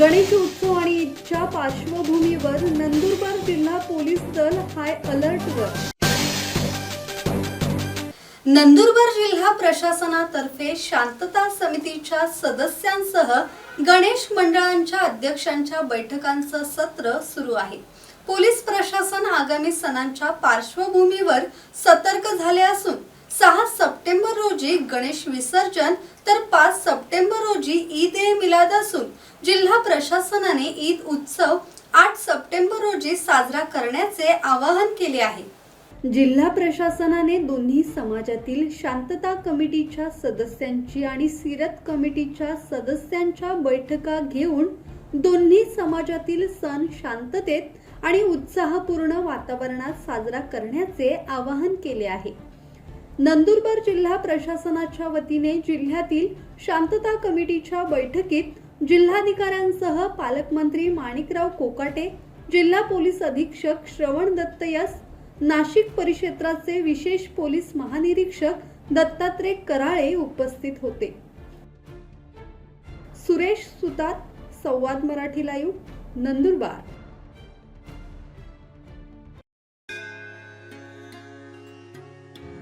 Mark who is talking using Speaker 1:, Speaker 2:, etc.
Speaker 1: गणेश उत्सव आणि ईदच्या पार्श्वभूमीवर नंदुरबार जिल्हा पोलीस दल हाय अलर्टवर
Speaker 2: नंदुरबार जिल्हा प्रशासनातर्फे शांतता समितीच्या सदस्यांसह गणेश मंडळांच्या अध्यक्षांच्या बैठकांचं सत्र सुरू आहे. पोलीस प्रशासन आगामी सणांच्या पार्श्वभूमीवर सतर्क झाले असून सहा सप्टेंबर रोजी गणेश विसर्जन तर पाच सप्टेंबर रोजी ईद ए मिलाद असून जिल्हा प्रशासनाने ईद उत्सव आठ सप्टेंबर रोजी साजरा करण्याचे आवाहन केले आहे.
Speaker 1: जिल्हा प्रशासनाने दोन्ही समाजातील शांतता कमिटीच्या सदस्यांची आणि सिरत कमिटीच्या सदस्यांच्या बैठका घेऊन दोन्ही समाजातील सण शांततेत आणि उत्साहपूर्ण वातावरणात साजरा करण्याचे आवाहन केले आहे. नंदुरबार जिल्हा प्रशासनाच्या वतीने जिल्ह्यातील शांतता कमिटीच्या बैठकीत जिल्हाधिकाऱ्यांसह पालकमंत्री माणिकराव कोकाटे जिल्हा पोलीस अधीक्षक श्रवण दत्त यास नाशिक परिक्षेत्राचे विशेष पोलीस महानिरीक्षक दत्तात्रय कराळे उपस्थित होते. सुरेश सुतात संवाद मराठी लाईव्ह नंदुरबार.